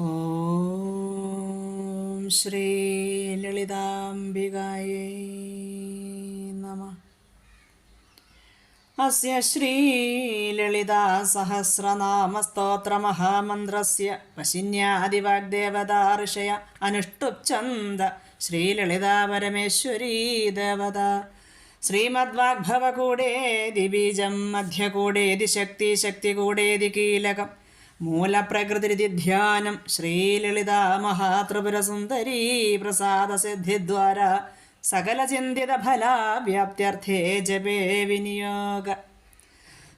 ഓം ശ്രീ ലളിതാംബികായേ നമ. അസ്യ ശ്രീലളിതാസഹസ്രനാമസ്തോത്രമഹാമന്ത്രസ്യ വശിന്യാദിവാഗ്ദേവതാ ഋഷയ ശ്രീ ശ്രീലളിതാ പരമേശ്വരീ ദേവത. ശ്രീമദ്വാഗ്ഭവകൂടേതി ബീജം മധ്യകൂടേതി ശക്തി ശക്തികൂടേതി കീലകം മൂലപ്രകൃതി ധ്യാനം ശ്രീലളിതാ മഹാത്രിപുരസുന്ദരീ പ്രസാദസിദ്ധിദ്വാര സകലചിന്തിത ഫലാവ്യാപ്ത്യർത്ഥേ ജപേ വിനിയോഗ.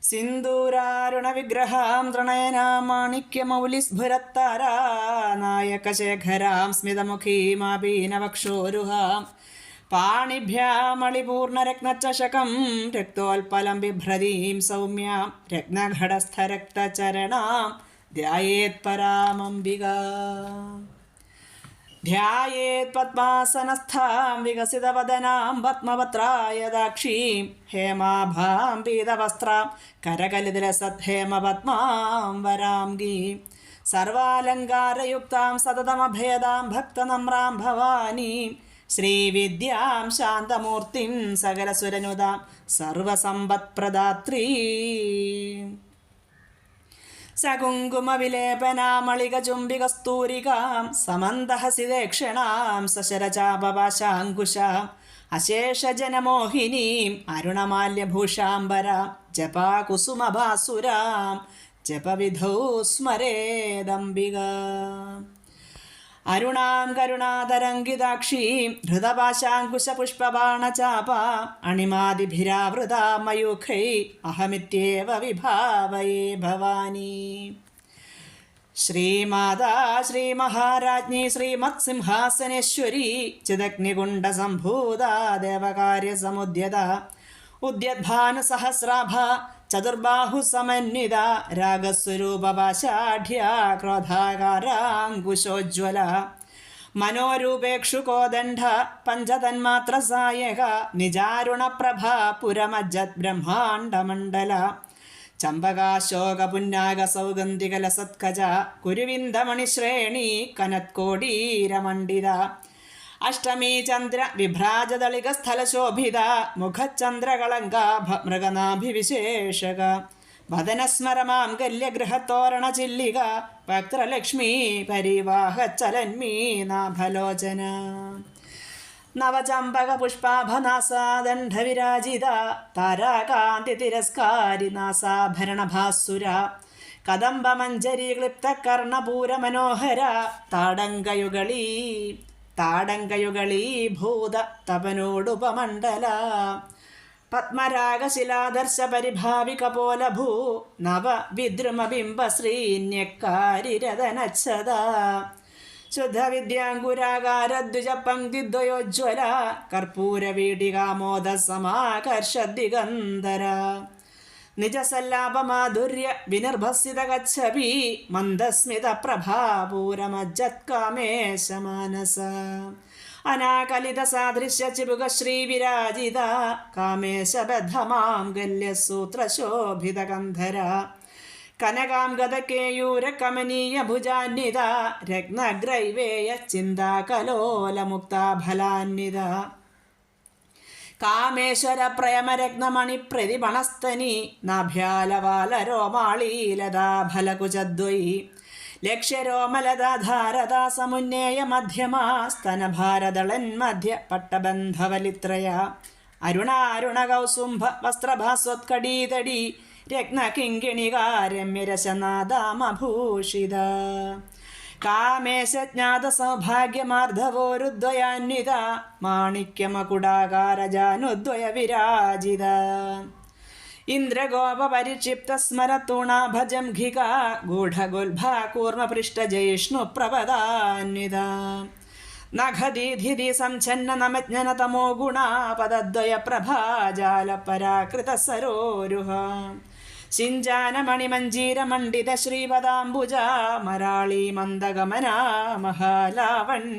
സിന്ദൂരാരുണവിഗ്രഹാം തൃണയനാമാണിക്യമൗലിസ്ഫുരത്താരാ നായകശേഖരാം സ്മിതമുഖീമാപീനവക്ഷോരുഹാം പാണിഭ്യാമളിപൂർണരത്നചഷകം രക്തോൽപ്പലം ബിഭ്രതീം സൗമ്യാം രത്നഘടസ്ഥരക്തചരണാം ധ്യായേത് പത്മാസനസ്ഥാം വികസിതവദനാം പത്മപത്രായദാക്ഷീം ഹേമാഭാം പീതവസ്ത്രാം കരകലിതരസദ്ധേമപത്മാം വരാം ഗീം സർവാലങ്കാരയുക്താം സതതമഭേദാം ഭക്തനമ്രാം ഭവാനീം. ശ്രീവിദ്യാം ശാന്തമൂർത്തിം സകലസുരനുതാം സർവസമ്പത്പ്രദാത്രീ. സകുങ്കുമവിലേപനാമളികചുംബികസ്തൂരികാം സമന്തഹസിതേക്ഷണാം സശരചാപവാശാങ്കുശാം അശേഷജനമോഹിനീം അരുണമാല്യഭൂഷാംബരാം ജപാകുസുമഭാസുരാം ജപവിധൗ സ്മരേദംബിക അരുണാം കരുണാതരംഗിതാക്ഷീം ധൃതപാശാങ്കുശപുഷ്പബാണചാപ അണിമാതിഭിരാവൃതാ മയൂഖൈ അഹമിത്യേവ വിഭാവയേ ഭവാനി. ശ്രീമാതാ ശ്രീമഹാരാജ്ഞി ശ്രീമത്സിംഹാസനേശ്വരി ചിദഗ്നികുണ്ഡസംഭൂതാ ദേവകാര്യസമുദ്യത ഉദ്യദ്ഭാനുസഹസ്രാഭ ചതുർബാഹുസമന്വിത രാഗസ്വരൂപപാശാഢ്യ ക്രോധാകാരാങ്കുശോജ്വല പഞ്ചതന്മാത്ര സായക നിജാരുണപ്രഭ പുരമജ്ജത് ബ്രഹ്മാണ്ഡമണ്ഡല. ചമ്പകാശോകപുന്നാഗസൗഗന്ധികലസത്കജ കുരുവിന്ദമണിശ്രേണി കനത്കോടീരമണ്ഡിത. അഷ്ടമീ ചന്ദ്ര വിഭ്രാജതളിക സ്ഥലശോഭിത മുഖചന്ദ്രകളങ്ക മൃഗനാഭിവിശേഷക വദനസ്മരമാം ഗല്യഗൃഹത്തോരണ ചില്ലിക ഭക്തലക്ഷ്മീ പരിവാഹ ചലന്മീ നാഭലോചന. നവചമ്പക പുഷ്പാഭനാസാദണ്ഡ വിരാജിത താരാകാന്തി തിരസ്കാരി നാസാഭരണഭാസുര കദംബമഞ്ജരി ക്ലിപ്ത കർണപൂര മനോഹര താടങ്കയുകളീ. താടങ്കയുകളീ ഭൂത തപനോടുപമണ്ഡല. പത്മരാഗശിലാദർശ ഭൂ നവ വിദ്രുമബിംബ ശ്രീന്യക്കാരിരതനച്ഛത ശുദ്ധവിദ്യാങ്കുരാകാരദ്വിജ പങ്ക്തിദ്വയോജ്വല കർപ്പൂരവീടികാമോദ സമാകർഷദിഗന്ധര നിജസല്ലാപമാധുര്യ വിനിർഭസിത ഗച്ഛപി മന്ദസ്മിത പ്രഭാപൂരമജ്ജത്കാമേശമാനസ അനാകലിത സാദൃശ്യ ചിബുക ശ്രീവിരാജിത കാമേശബദ്ധമാംഗല്യസൂത്രശോഭിത ഗന്ധര കനകാം ഗതകേയൂര കമനീയ ഭുജാന്വിത രത്നഗ്രൈവേയ ചിന്താകലോലമുക്താഫലാന്വിത കാമേശ്വര പ്രേമരത്നമണി പ്രതിപണസ്തനി നാഭ്യാലവാലരോമാളീലതാഫലകുചദ്വയി ലക്ഷ്യരോമലതാധാരതാ സമുന്നേയ മധ്യമാ സ്തനഭാരതളൻ മധ്യ പട്ടബന്ധവലിത്രയ അരുണാരുണകൗസുംഭ വസ്ത്രഭാസ്വത്കടീതടി രത്നകിങ്കിണികാരമ്യരശനാദാമഭൂഷിത കാമേശജ്ഞാത സൗഭാഗ്യമാർദ്ധവോരുദ്വയാന്വിത മാണിക്യമകുടാകാരജാനുദ്വയ വിരാജിത ഇന്ദ്രഗോപ പരിക്ഷിപ്ത സ്മരത്തൂണാഭജം ഘിക ഗൂഢഗുൽഭാ കൂർമ്മപൃഷ്ടജയിഷ്ണു പ്രപദാന്വിത നഖദീധിതി സംഛന്ന നമജ്ഞനതമോ ഗുണാപദദ്വയ പ്രഭാജാല പരാകൃത സരോരുഹ സിഞ്ചാനമണിമഞ്ജീരമണ്ഡിത ശ്രീപദാംബുജ മരാളി മന്ദഗമന മഹാലാവണ്യശേവതി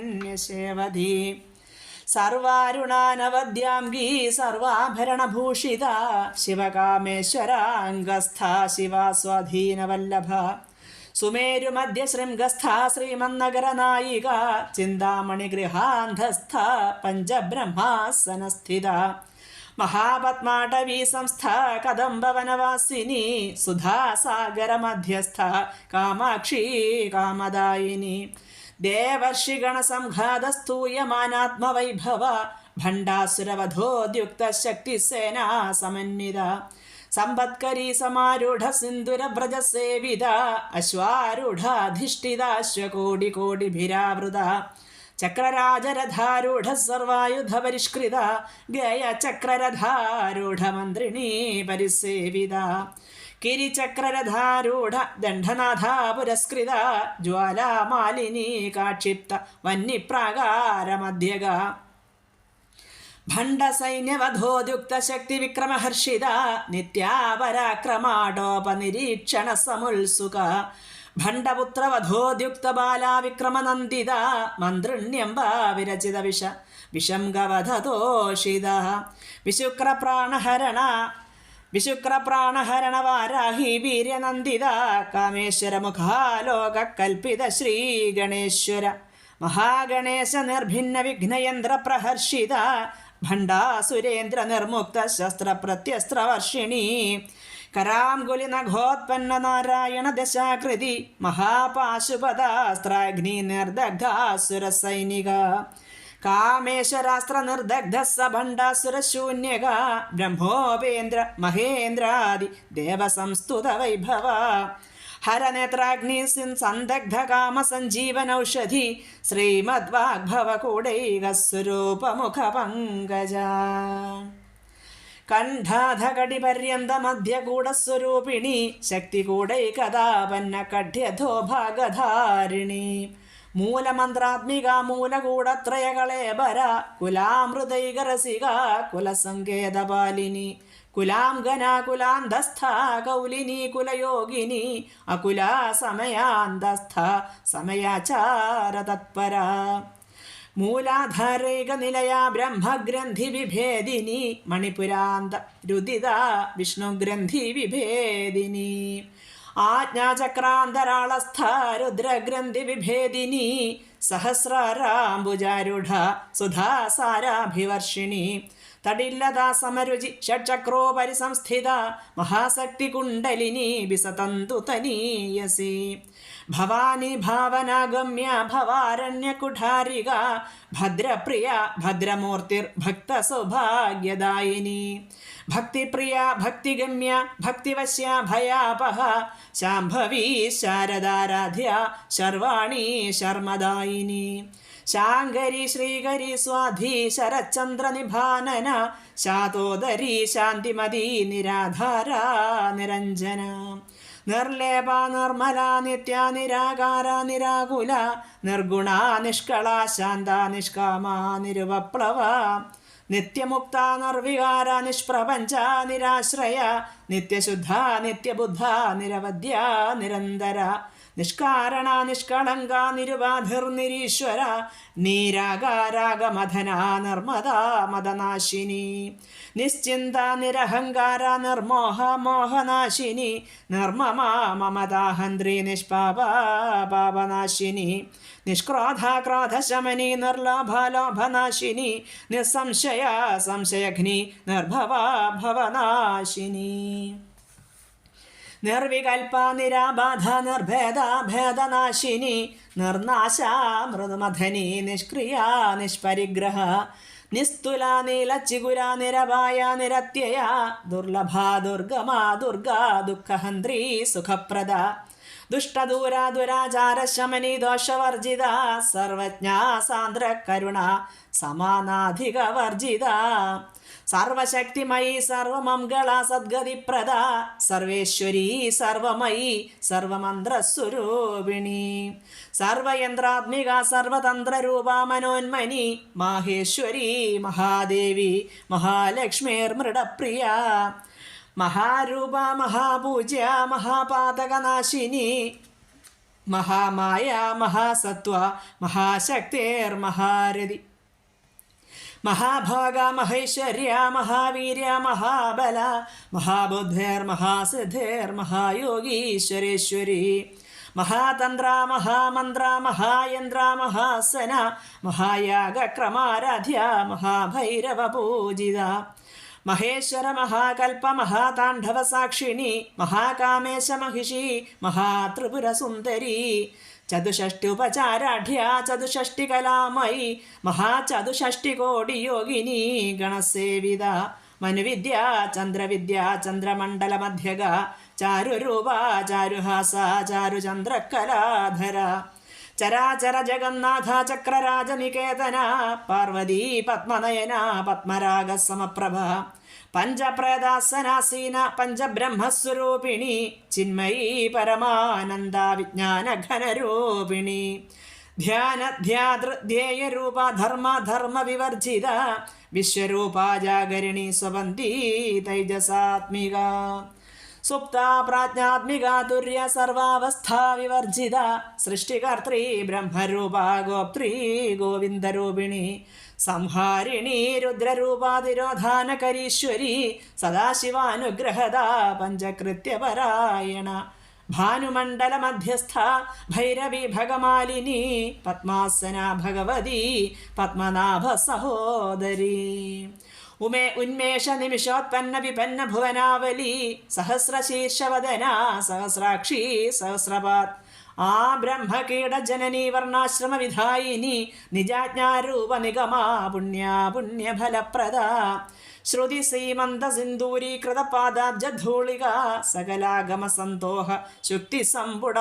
സർവാരുണാനവദ്യാംഗീ സർവാഭരണഭൂഷിത ശിവകാമേശ്വരാംഗസ്ഥ ശിവാസ്വാധീനവല്ലഭ. സുമേരുമധ്യശൃംഗസ്ഥ സുമേരുമധ്യ ശൃംഗസ്ഥ ശ്രീമന്നഗരനായിക ചിന്താമണിഗൃഹാന്ധസ്ഥ പഞ്ചബ്രഹ്മാസനസ്ഥിത. മഹാപത്മാടവീ സംസ്ഥ കദംബവനവാസിനി സുധാസാഗരമധ്യസ്ഥ കാമാക്ഷി കാമദായിനി. ദേവർഷിഗണസംഘാതസ്തൂയമാനാത്മവൈഭവ ഭണ്ഡാസുരവധോദ്യുക്ത ശക്തിസേനാ സമന്വിത. സമ്പത്കരീ സമാരൂഢ സിന്ദുര വ്രജ സേവിത അശ്വാരൂഢാധിഷ്ഠിതാശ്വകോടി കോടിഭിരാവൃത ചക്രരാജരഥാരൂഢ സർവായുധ പരിഷ്കൃത ഗയ ചക്രരഥാരൂഢ മന്ത്രിണീ പരിസേവിത. കിരിചക്രരഥാരൂഢ ദണ്ഡനാഥ പുരസ്കൃത ജ്വാലാമാലിനി കാക്ഷിപ്ത വന്യപ്രാകാരമധ്യക ഭണ്ഡസൈന്യവധോദ്യുക്ത ശക്തി വിക്രമഹർഷിത നിത്യാപരാക്രമാടോപനിരീക്ഷണ സമുത്സുക ഭണ്ഡപുത്രവധോദ്യുക്ത ബാലാ വിക്രമനന്ദിത മന്ത്രിണ്യംബ വിരചിത വിഷ വിഷം ഗവധതോഷിത വിശുക്രപ്രാണഹരണ വിശുക്രപ്രാണഹരണവാരാഹി വീര്യനന്ദിത കാമേശ്വര മുഖാലോക കൽപ്പിത മഹാഗണേശ നിർഭിന്ന വിഘ്നയന്ത്ര പ്രഹർഷിത ഭണ്ഡാസുരേന്ദ്ര നിർമുക്ത ശസ്ത്ര കരാംഗുലി നഖോത്പന്ന നാരായണ ദശാകൃതി മഹാപാശുപദാസ്ത്രാഗ്നി നിർദഗ്ധാസുര സൈനിക കാമേശ്വരാസ്ത്ര നിർദഗ്ധ സഭണ്ഡാസുര ശൂന്യക ബ്രഹ്മോപേന്ദ്ര മഹേന്ദ്രാദി ദേവസംസ്തുത വൈഭവ ഹരനേത്രാഗ്നി സന്ദഗ്ധ കാമ സഞ്ജീവനൌഷധി ശ്രീമദ്വാഗ്ഭവ കൂടൈക സ്വരൂപമുഖ പങ്കജ കണ്ഠാധകടിപര്യന്ത മധ്യകൂടസ്വരൂപിണി ശക്തികൂടൈകഥാപന്ന കഠ്യധോ ഭാഗധാരിണി മൂലമന്ത്രാത്മിക മൂലകൂടത്രയകളേബര കുലാമൃതൈകരസിക കുലസങ്കേതപാലിനി. കുലാംഗന കുലാന്തസ്ഥ കൗലിനി കുലയോഗിനി അകുല സമയാന്തസ്ഥ സമയാചാര തത്പര മൂലാധാരൈക നിലയ ബ്രഹ്മഗ്രന്ഥി വിഭേദിനി മണിപുരാന്ത രുദിത വിഷ്ണുഗ്രന്ഥി വിഭേദിനി ആജ്ഞാചക്രാന്തരാളസ്ഥ രുദ്രഗ്രന്ഥി വിഭേദിനി സഹസ്രാരാംബുജാരുഢ സുധാസാരാഭിവർഷിണി. തടില്ലതാ സമരുചി ഷഡ്ചക്രോപരി സംസ്ഥിത മഹാശക്തി കുണ്ടലിനി വിസതന്തു തനീയസി ഭവാനി ഭാവനാഗമ്യ ഭവാരണ്യകുഠാരിക ഭദ്രപ്രിയ ഭദ്രമൂർത്തിർ ഭക്തസൗഭാഗ്യദായിനി ഭക്തിപ്രിയ ഭക്തിഗമ്യ ഭക്തിവശ്യ ഭയാപഹ ശാംഭവീ ശാരദാരാധ്യ ശർവാണി ശർമ്മദായിനി ശാങ്കരി ശ്രീകരി സ്വാധി ശരചന്ദ്ര നിഭാനന ശാതോദരി ശാന്തിമതി നിരാധാര നിരഞ്ജന നിർലേപ നിർമ്മല നിത്യ നിരാകാര നിരാകുല നിർഗുണ നിഷ്കള ശാന്ത നിഷ്കാമ നിരുവപ്ലവ നിത്യമുക്ത നിർവികാര നിഷ്പ്രപഞ്ച നിരാശ്രയ നിത്യശുദ്ധ നിത്യബുദ്ധ നിരവധ്യ നിരന്തര. നിഷ്കാരണ നിഷ്കളങ്ക നിരുപാധിർനിരീശ്വര നീരാകാരാഗമധന നിർമ്മദ മദനാശിനി. നിശ്ചിന്ത നിരഹങ്കാര നിർമോഹ മോഹനാശിനി. നിർമ്മമ മമതാഹന്ത്രി നിഷ്പാപ പാപനാശിനി. നിഷ്ക്രോധ ക്രോധശമനി നിർലോഭലോഭനാശിനി നിസ്സംശയ സംശയഘ്നി നിർഭവ ഭവനാശിനി. നിർവികൽപ നിരാബാധ നിർഭേദ ഭേദനാശിനി നിർനാശ മൃദുമധനി നിഷ്ക്രിയ നിഷ്പരിഗ്രഹ നിസ്തുല നീലച്ചിഗുര നിരവായ നിരത്യയ ദുർലഭ ദുർഗമ ദുർഗ ദുഃഖഹന്ത്രി സുഖപ്രദ. ദുഷ്ടദൂര ദുരാചാര ശമനി ദോഷവർജിത സർവജ്ഞ സാന്ദ്ര കരുണ സമാനാധിക വർജിത സർവശക്തിമയി സർവമംഗള സദ്ഗതിപ്രദ സർവേശ്വരി സർവമയി സർവമന്ത്രസ്വരൂപിണി. സർവയന്ത്രാത്മിക സർവതന്ത്രരൂപ മനോന്മനി മാഹേശ്വരി മഹാദേവി മഹാലക്ഷ്മീർമൃഡപ്രിയ മഹാരൂപ മഹാപൂജ്യ മഹാപാതകനാശിനി മഹാമായ മഹാസത്വ മഹാശക്തിർമഹാരതി മഹാഭാഗ മഹേശ്വര്യ മഹാവീര്യ മഹാബല മഹാബുദ്ധിർ മഹാസിദ്ധിർ മഹായോഗീശ്വരേശ്വരി മഹാതന്ത്ര മഹാമന്ത്ര മഹായന്ത്ര മഹാസന മഹായാഗക്രമാരാധ്യ മഹാഭൈരവ പൂജിത മഹേശ്വര മഹാകൽപ്പ മഹാതാണ്ഡവ സാക്ഷിണി മഹാകാമേശ മഹിഷി മഹാത്രിപുര സുന്ദരി ചതുഷ്ട്യുപചാരാഢ്യ ചതുഷ്ടികലാമയി മഹാചതുഷ്ടികോടി യോഗിനി ഗണസേവിത മനുവിദ്യ ചന്ദ്രവിദ്യ ചന്ദ്രമണ്ഡലമധ്യഗ ചാരുരൂപ ചാരുഹാസ ചാരുചന്ദ്രകലാധര ചരാചര ജഗന്നാഥ ചക്രരാജനികേതന പാർവതീ പത്മനയന പത്മരാഗ സമപ്രഭ പഞ്ചപ്രേതാസനാസീന പഞ്ചബ്രഹ്മസ്വരൂപിണി ചിന്മയീ പരമാനന്ദ വിജ്ഞാനഘനരൂപിണി ധ്യാന ധ്യാതൃധ്യേയരൂപ ധർമ്മ ധർമ്മ വിശ്വരൂപ ജാഗരിണി സ്വബന്ധി തൈജസാത്മിക. സുപ്ത പ്രാജ്ഞാത്മിക തുര്യ സർവാവസ്ഥാ വിവർജിത സൃഷ്ടികർत्री ബ്രഹ്മരൂപ ഗോപ്ത്രീ ഗോവിന്ദരൂപിണി. സംഹാരിണി രുദ്രരൂപാതിരോധാനകരീശ്വരി സദാശിവാനുഗ്രഹദ പഞ്ചകൃത്യപരായണ. ഭാനുമണ്ഡലമധ്യസ്ഥ ഭൈരവി ഭഗമാലിനി പത്മാസന ഭഗവതി പത്മനാഭ സഹോദരി ഉമേ ഉന്മേഷ നിമിഷോത്പന്ന വിപന്ന ഭുവനാവലി സഹസ്രശീർഷവദന സഹസ്രാക്ഷി സഹസ്രപാത് ആ ബ്രഹ്മകീട ജനനീ വർണാശ്രമ വിധായിനി നിജാജ്ഞാരൂപ നിഗമാ പുണ്യാ പുണ്യഫലപ്രദ. ശ്രുതി ശ്രീമന്ത സിന്ദൂരീകൃത പാദാബ്ജധൂളിക സകലാഗമ സന്തോഹ ശുക്തി സമ്പുട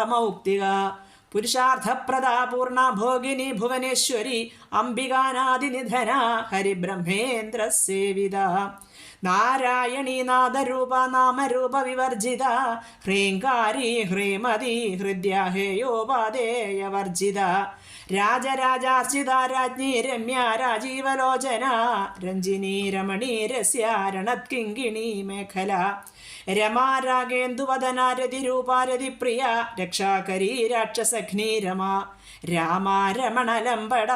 മൗക്തിക പുരുഷാർത്ഥപ്രദാ പൂർണ ഭോഗിനി ഭുവനേശ്വരി അംബികാനാദിനിധന ഹരിബ്രഹ്മേന്ദ്ര സേവിത. നാരായണീ നാദരൂപ നാമരൂപ വിവർജിത. ഹ്രീങ്കാരി ഹ്രീമതി ഹൃദയ ഹേയോപാദേയവർജിത രാജരാജാർജിത രാജ്ഞി രമ്യ രാജീവലോചന. രഞ്ജിനി രമണീ രസ്യാരണത്കിങ്കിണി മേഖല. രമാരാഗേന്ദുവദനാരതിരൂപാരതിപ്രിയ രക്ഷാകരീ രാക്ഷസഘ്നി രമ രാമാരമണലംബട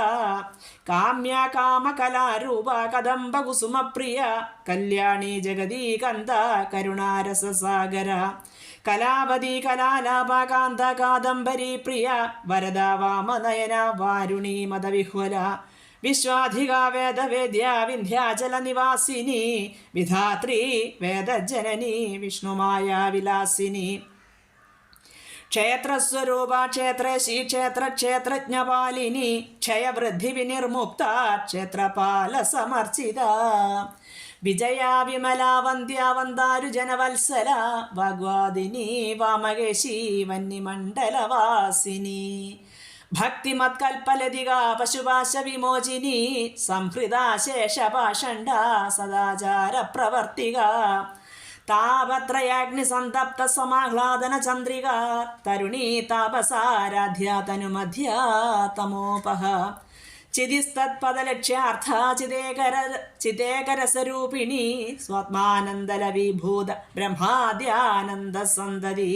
കാമ്യ കാമകലാരൂപ കദംബ കുസുമപ്രിയ കല്യാണി ജഗദീകന്ത കരുണാരസസാഗര കലാപതി കലാലാപകാന്ത കാദംബരി പ്രിയ വരദ വാമനയന വാരുണി മതവിഹ്വല വിശ്വാധിക വേദവേദ്യ വിന്ധ്യാചല നിവാസിനി വിധാത്രി വേദജനനി വിഷ്ണുമായ വിലാസിനി ക്ഷേത്രസ്വരൂപ ക്ഷേത്രശി ക്ഷേത്ര ക്ഷേത്രജ്ഞപാലിനി ക്ഷയവൃദ്ധി വിനിർമുക്ത ക്ഷേത്രപാല സമർച്ചിത വിജയ വിമല വന്ധ്യ വന്ദാരു ജനവത്സല ഭഗവാദിനി വാമകേശി വന്യമണ്ഡലവാസിനി ഭക്തിമത്കൽപ്പലതിക പശുപാശ വിമോചിനി സംഹൃതാശേഷപാഷണ്ഡ സദാചാര പ്രവർത്തിക താപത്രയാഗ്നിസന്തപ്ത സമാഹ്ലാദന ചന്ദ്രിക തരുണീ താപസാരാധ്യ തനുമധ്യ തമോപഹ ചിതിസ്തത്പദലക്ഷ്യാർത്ഥ ചിതേകര ചിതേകരസരൂപിണി സ്വാത്മാനന്ദലവിഭൂത ബ്രഹ്മാദ്യാനന്ദ സന്തതി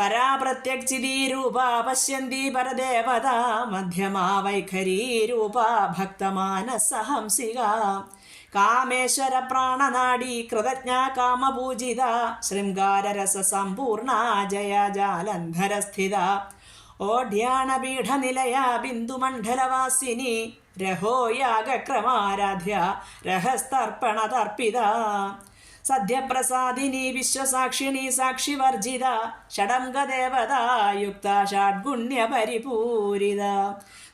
പരാപ്രത്യക്ചിതീരൂപ പശ്യന്തി പരദേവത മധ്യമാ വൈഖരീരൂപ ഭക്തമാനസഹംസിക. കാമേശ്വര പ്രാണനാടി കൃതജ്ഞ കാമപൂജിത. ശൃംഗാരരസ സമ്പൂർണ ജയ ജാലന്ധരസ്ഥിത. ഓഢ്യാണപീഠനിലയ ബിന്ദുമണ്ഡലവാസിനി. രഹോ യാഗക്രമാരാധ്യ രഹസ്തർപ്പണതർപ്പിത. സദ്യപ്രസാദിനി വിശ്വസാക്ഷിണി സാക്ഷിവർജിത ഷഡംഗദേവതായുക്ത ഷഡ്ഗുണ്യ പരിപൂരിത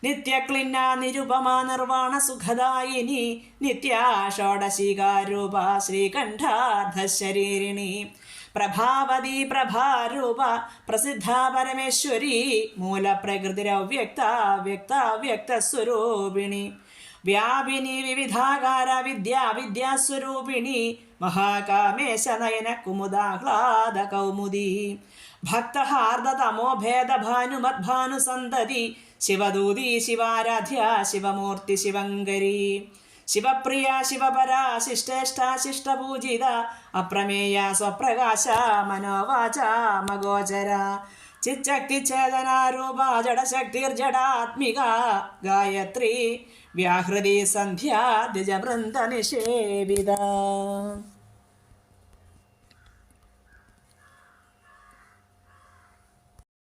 നിത്യക്ലിന്ന നിരുപമ നിർവാണ സുഖദായിനി. നിത്യ ഷോഡശികാരൂപ ശ്രീകണ്ഠാർദ്ധശരീരിണി. പ്രഭാവതി പ്രഭാരൂപ പ്രസിദ്ധ പരമേശ്വരി. മൂലപ്രകൃതിരവ്യക്ത വ്യക്ത വ്യക്തസ്വരൂപിണി വ്യാപിനി വിവിധാകാര വിദ്യാ വിദ്യാസ്വരൂപിണി മഹാകാമേശ നയന കുമുദാഹ്ലാദ കൗമുദി. ഭക്തഹാർദതമോ ഭേദഭാനുമദ്ഭാനു സന്തതി ശിവദൂതി ശിവാരാധ്യ ശിവമൂർത്തി ശിവങ്കരി. ശിവപ്രിയ ശിവപരാ ശിഷ്ടേഷ്ട ശിഷ്ടപൂജിത അപ്രമേയ സ്വപ്രകാശ മനോവാച മഗോചര. ചിച്ചക്തി ചേതനാരൂപ ജഡശക്തിർജടാത്മിക ഗായത്രി വ്യാഹൃതി സന്ധ്യാ ദ്വിജവൃന്ദ നിഷേവിത.